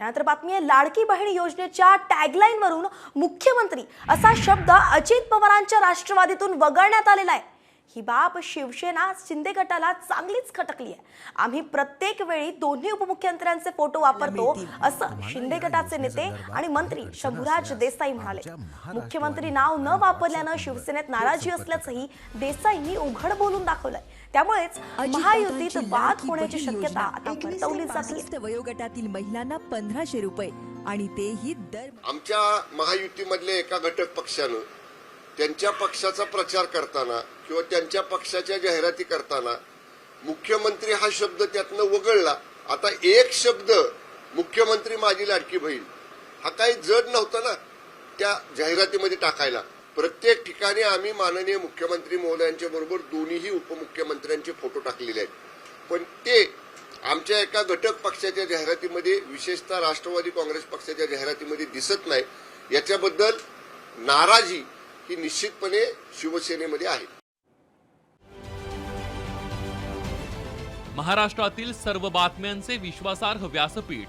यानंतर बातमी आहे लाडकी बहीण योजनेच्या टॅगलाईन वरून मुख्यमंत्री असा शब्द अजित पवारांच्या राष्ट्रवादीतून वगळण्यात आलेला आहे. ही बाब शिवसेना शिंदे गटाला चांगलीच खटकली आहे. आम्ही प्रत्येक वेळी दोन्ही उपमुख्यमंत्र्यांचे फोटो वापरतो असं शिंदे गटाचे नेते आणि मंत्री शंभूराज देसाई म्हणाले. मुख्यमंत्री नाव न वापरल्यानं शिवसेनेत नाराजी असल्याचंही देसाईंनी उघड बोलून दाखवलंय. त्यामुळेच महायुतीत वाद होण्याची शक्यता आता वर्तवली जाते. वयोगटातील महिलांना पंधराशे रुपये आणि तेही दर आमच्या महायुतीमधल्या एका घटक पक्षानं त्यांच्या पक्षाचा प्रचार करताना किंवा त्यांच्या पक्षाच्या जाहिराती करताना मुख्यमंत्री हा शब्द त्यातनं वगळला. आता एक शब्द मुख्यमंत्री माझी लाडकी बहीण हा काही जड नव्हता ना त्या जाहिरातीमध्ये टाकायला. प्रत्येक ठिकाणी आम्ही माननीय मुख्यमंत्री महोदयांच्या बरोबर दोन्हीही उपमुख्यमंत्र्यांचे फोटो टाकलेले आहेत. पण ते आमच्या एका घटक पक्षाच्या जाहिरातीमध्ये विशेषतः राष्ट्रवादी काँग्रेस पक्षाच्या जाहिरातीमध्ये दिसत नाही. याच्याबद्दल नाराजी ही निश्चितपणे शिवसेनेमध्ये आहे. महाराष्ट्रातील सर्व बातम्यांचे विश्वासार्ह व्यासपीठ